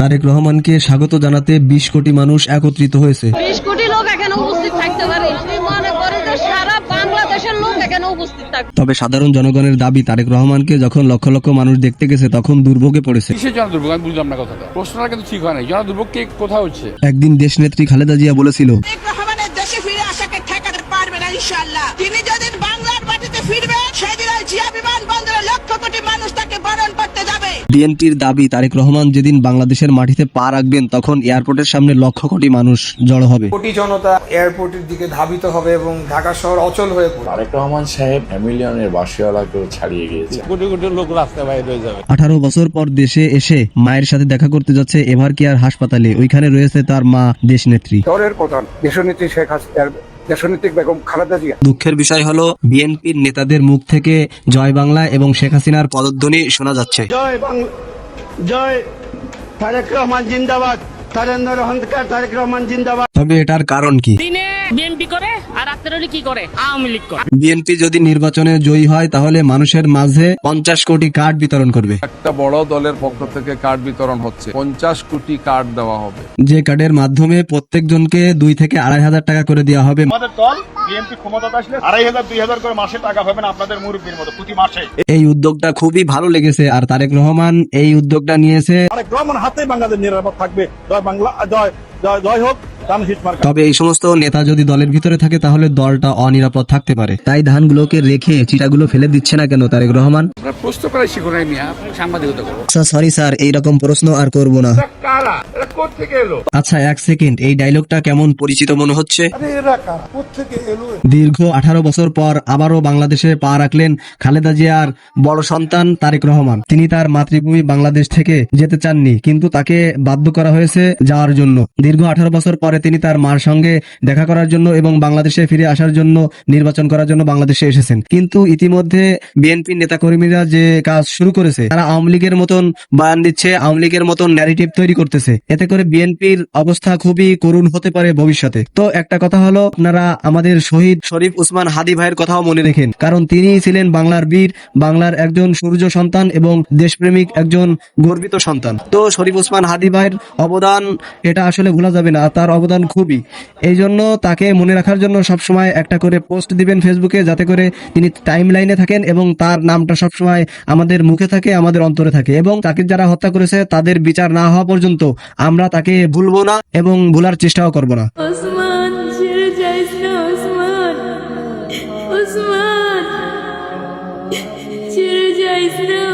তারেক রহমানকে স্বাগত জানাতে বিশ কোটি মানুষ একত্রিত হয়েছে। বিশ কোটি লোক এখানে উপস্থিত থাকতে পারে। আমি মনে করি যে সারা বাংলাদেশের লোক এখানে উপস্থিত থাকবে। তবে সাধারণ জনগণের দাবি তারেক রহমানকে যখন লক্ষ লক্ষ মানুষ দেখতে গেছে তখন দুর্ভোগে পড়েছে। একদিন দেশ আমি বুঝলাম না কথাটা। প্রশ্নটা কিন্তু ঠিক হয় নাই। জনদুর্ভোগ কে কোথাও হচ্ছে? একদিন দেশনেত্রী খালেদা জিয়া বলেছিল বিএনপির দাবি তারেক রহমান যেদিন বাংলাদেশের মাটিতে পা রাখবেন তখন এয়ারপোর্টের সামনে লক্ষ কোটি মানুষ জড়ো হবে। কোটি জনতা এয়ারপোর্টের দিকে ধাবিত হবে এবং ঢাকা শহর অচল হয়ে পড়বে। তারেক রহমান সাহেব ফ্যামিলিয়নের বাসিওয়ালাকেও ছাড়িয়ে গিয়েছে। কোটি কোটি লোক রাস্তায় বাইরে হয়ে যাবে। আঠারো বছর পর দেশে এসে মায়ের সাথে দেখা করতে যাচ্ছে এভার কেয়ার হাসপাতালে। ওইখানে রয়েছে তার মা দেশনেত্রী। দলের প্রধান দেশনেত্রী শেখ হাসিনার দেশনেত্রী বেগম খালেদা জিয়া। দুঃখের বিষয় হলো বিএনপির নেতাদের মুখ থেকে জয় বাংলা এবং শেখ হাসিনার পদধ্বনি শোনা যাচ্ছে। জয় বাংলা জয় তারেক রহমান জিন্দাবাদ তারেন্দ্র তারেক রহমান জিন্দাবাদ। তবে এটার কারণ কি? বিএনপি করে আর হলে কি করে? আওয়ামী লীগ করে। বিএনপি যদি নির্বাচনে জয়ী হয় তাহলে মানুষের মাঝে পঞ্চাশ কোটি কার্ড বিতরণ করবে। একটা বড় দলের পক্ষ থেকে কার্ড বিতরণ হচ্ছে। পঞ্চাশ কোটি কার্ড দেওয়া হবে। যে কার্ডের মাধ্যমে প্রত্যেকজনকে দুই থেকে আড়াই হাজার টাকা করে দেওয়া হবে। আমাদের দল বিএনপি ক্ষমতাতে আসলে আড়াই হাজার দুই হাজার করে মাসে টাকা পাবেন আপনাদের মুরব্বীর মতো প্রতি মাসে। এই উদ্যোগটা খুবই ভালো লেগেছে আর তারেক রহমান এই উদ্যোগটা নিয়েছে। তারেক রহমান হাতে বাংলাদেশ নিরাপদ থাকবে। জয় বাংলা জয় জয় জয় হোক। তবে এই সমস্ত নেতা যদি দলের ভিতরে থাকে তাহলে দলটা অনিরাপদ থাকতে পারে। তাই ধানগুলোকে রেখে চিটাগুলো ফেলে দিচ্ছে না কেন তারেক রহমান? সরি স্যার এইরকম প্রশ্ন আর করব না। আচ্ছা এক সেকেন্ড এই ডায়লগটা কেমন পরিচিত মনে হচ্ছে? দীর্ঘ আঠারো বছর পর আবারও বাংলাদেশে পা রাখলেন খালেদা জিয়ার বড় সন্তান তারেক রহমান। তিনি তার মাতৃভূমি বাংলাদেশ থেকে যেতে চাননি কিন্তু তাকে বাধ্য করা হয়েছে যাওয়ার জন্য। দীর্ঘ আঠারো বছর পরে তিনি তার মার সঙ্গে দেখা করার জন্য এবং বাংলাদেশে ফিরে আসার জন্য, নির্বাচন করার জন্য বাংলাদেশে এসেছেন। কিন্তু ইতিমধ্যে বিএনপি নেতাকর্মীরা যে কাজ শুরু করেছে, তারা আওয়ামী লীগের মতন বয়ান দিচ্ছে, আওয়ামী লীগের মতন ন্যারেটিভ তৈরি করতেছে। এতে করে বিএনপির অবস্থা খুবই করুণ হতে পারে ভবিষ্যতে। তো একটা কথা হলো, আপনারা আমাদের শহীদ শরীফ উসমান হাদি ভাইয়ের কথাও মনে রেখেন। কারণ তিনিই ছিলেন বাংলার বীর, বাংলার একজন সূর্য সন্তান এবং দেশপ্রেমিক একজন গর্বিত সন্তান। তো শরীফ উসমান হাদি ভাইয়ের অবদান, এটা আসলে ভোলা যাবে না। তার অবদান খুবই। এই জন্য তাকে মনে রাখার জন্য সবসময় একটা করে পোস্ট দিবেন ফেসবুকে যাতে করে তিনি টাইম লাইনে থাকেন এবং তার নামটা সবসময় আমাদের মুখে থাকে আমাদের অন্তরে থাকে এবং তাকে যারা হত্যা করেছে তাদের বিচার না হওয়া পর্যন্ত আমরা তাকে ভুলবো না এবং ভুলার চেষ্টাও করব না। Osman, না